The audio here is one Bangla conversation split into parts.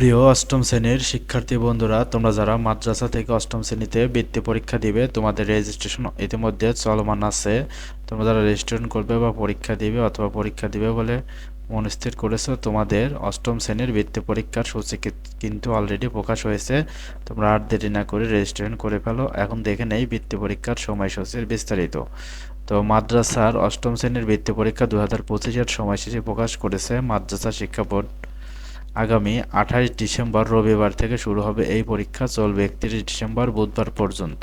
প্রিয় অষ্টম শ্রেণির শিক্ষার্থী বন্ধুরা, তোমরা যারা মাদ্রাসা থেকে অষ্টম শ্রেণীতে বৃত্তি পরীক্ষা দিবে, তোমাদের রেজিস্ট্রেশন ইতিমধ্যে চলমান আছে। তোমরা যারা রেজিস্ট্রেশন করবে বা পরীক্ষা দিবে অথবা পরীক্ষা দিবে বলে মনস্থির করেছ, তোমাদের অষ্টম শ্রেণির বৃত্তি পরীক্ষার সূচি কিন্তু অলরেডি প্রকাশ হয়েছে। তোমরা আর দেরি না করে রেজিস্ট্রেশন করে ফেলো। এখন দেখে নেই বৃত্তি পরীক্ষার সময়সূচির বিস্তারিত। তো মাদ্রাসার অষ্টম শ্রেণির বৃত্তি পরীক্ষা দু হাজার পঁচিশের সময়সূচি প্রকাশ করেছে মাদ্রাসা শিক্ষা বোর্ড। আগামী আঠাশ ডিসেম্বর রবিবার থেকে শুরু হবে এই পরীক্ষা, চলবে একত্রিশ ডিসেম্বর বুধবার পর্যন্ত।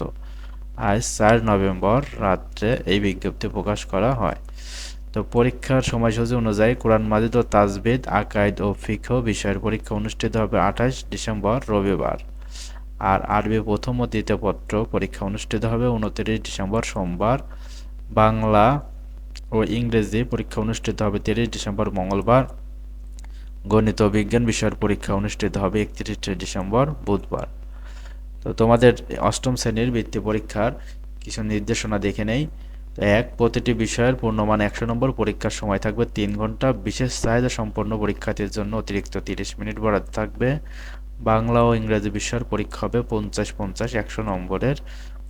আজ চার নভেম্বর রাত্রে এই বিজ্ঞপ্তি প্রকাশ করা হয়। তো পরীক্ষার সময়সূচি অনুযায়ী কোরআন মাজিদ ও তাজবিদ আকাইদ ও ফিকহ বিষয়ের পরীক্ষা অনুষ্ঠিত হবে আঠাশ ডিসেম্বর রবিবার। আর আরবি প্রথম ও দ্বিতীয় পত্র পরীক্ষা অনুষ্ঠিত হবে উনত্রিশ ডিসেম্বর সোমবার। বাংলা ও ইংরেজি পরীক্ষা অনুষ্ঠিত হবে তিরিশ ডিসেম্বর মঙ্গলবার। গণিত ও বিজ্ঞান বিষয়ের পরীক্ষা অনুষ্ঠিত হবে একত্রিশে ডিসেম্বর, বুধবার। তো তোমাদের অষ্টম শ্রেণির বৃত্তি পরীক্ষার কিছু নির্দেশনা দেখে নেই। এক, প্রতিটি বিষয়ের পূর্ণমান একশো নম্বর পরীক্ষার সময় থাকবে তিন ঘণ্টা। বিশেষ চাহিদা সম্পন্ন পরীক্ষার্থীর জন্য অতিরিক্ত তিরিশ মিনিট বরাদ্দ থাকবে। বাংলা ও ইংরেজি বিষয়ের পরীক্ষা হবে পঞ্চাশ পঞ্চাশ একশো নম্বরের।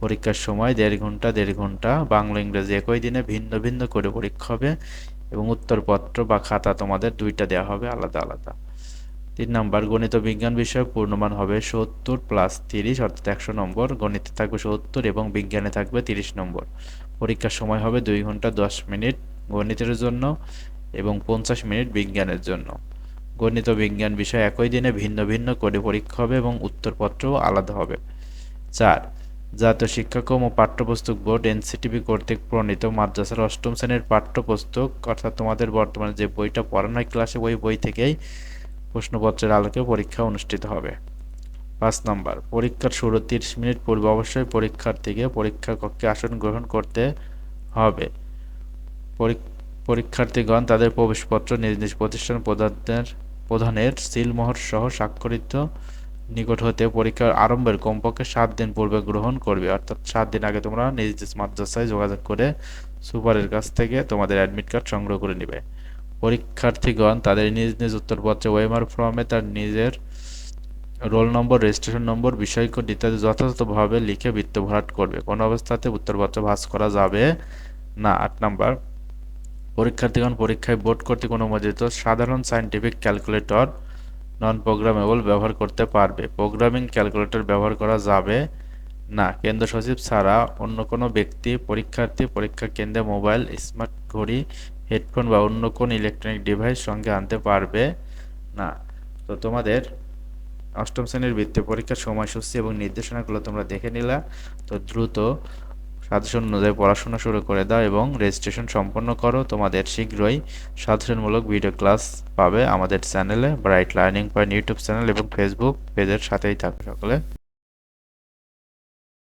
পরীক্ষার সময় দেড় ঘণ্টা দেড় ঘণ্টা। বাংলা ইংরেজি একই দিনে ভিন্ন ভিন্ন করে পরীক্ষা হবে। এবং উত্তরপত্র বা খাতা তোমাদের দুইটা দেওয়া হবে আলাদা আলাদা। তিন নম্বর, গণিত বিজ্ঞান বিষয়ে পূর্ণমান হবে সত্তর প্লাস তিরিশ, অর্থাৎ একশো নম্বর। গণিতে থাকবে সত্তর এবং বিজ্ঞানে থাকবে তিরিশ নম্বর। পরীক্ষার সময় হবে দুই ঘণ্টা দশ মিনিট গণিতের জন্য এবং পঞ্চাশ মিনিট বিজ্ঞানের জন্য। গণিত বিজ্ঞান বিষয় একই দিনে ভিন্ন ভিন্ন করে পরীক্ষা হবে এবং উত্তরপত্রও আলাদা হবে। চার জাতীয় শিক্ষাক্রম ও পাঠ্যপুস্তক বোর্ড এনসিটিভি কর্তৃক প্রণীত মাদ্রাসার অষ্টম শ্রেণির পাঠ্যপুস্তক, অর্থাৎ তোমাদের বর্তমানে যে বইটা পড়ানো হয় ক্লাসে, ওই বই থেকেই প্রশ্নপত্রের আলোকে পরীক্ষা অনুষ্ঠিত হবে। পাঁচ নম্বর, পরীক্ষার শুরু তিরিশ মিনিট পূর্বে অবশ্যই পরীক্ষার্থীকে পরীক্ষা কক্ষে আসন গ্রহণ করতে হবে। পরী- পরীক্ষার্থীগণ তাদের প্রবেশপত্র নিজ নিজ প্রতিষ্ঠান প্রধানের প্রধানের, সিলমোহর সহ স্বাক্ষরিত নিকট হতে পরীক্ষার আরম্ভের কমপক্ষে সাত দিন পূর্বে গ্রহণ করবে। অর্থাৎ সাত দিন আগে তোমরা নিজ নিজ মাদ্রাসায় যোগাযোগ করে সুপারের কাছ থেকে তোমাদের অ্যাডমিট কার্ড সংগ্রহ করে নেবে। পরীক্ষার্থীগণ তাদের নিজ নিজ উত্তরপত্রে ওয়েমার ফর্মে তার নিজের রোল নম্বর রেজিস্ট্রেশন নম্বর বিষয়কোড ইত্যাদি যথাযথভাবে লিখে বৃত্ত ভরাট করবে। কোনো অবস্থাতে উত্তরপত্র ভাঁজ করা যাবে না। আট নাম্বার, পরীক্ষার্থীগণ পরীক্ষায় বোর্ড কর্তৃক অনুমোদিত সাধারণ সায়েন্টিফিক ক্যালকুলেটর নন প্রোগ্রামেবল ব্যবহার করতে পারবে। প্রোগ্রামিং ক্যালকুলেটর ব্যবহার করা যাবে না। কেন্দ্র সচিব ছাড়া অন্য কোনো ব্যক্তি, পরীক্ষার্থী, পরীক্ষা কেন্দ্রে মোবাইল, স্মার্ট ঘড়ি, হেডফোন বা অন্য কোনো ইলেকট্রনিক ডিভাইস সঙ্গে আনতে পারবে না। তো তোমাদের অষ্টম শ্রেণির বৃত্তি পরীক্ষার সময়সূচি এবং নির্দেশনাগুলো তোমরা দেখে নিলা। তো দ্রুত সাজেশন অনুযায়ী পড়াশোনা শুরু করে দাও এবং রেজিস্ট্রেশন সম্পন্ন করো। তোমাদের শীঘ্রই সাজেশনমূলক ভিডিও ক্লাস পাবে আমাদের চ্যানেলে bright learning point YouTube channel এবং ফেসবুক পেজের সাথেই থাকো সকলে।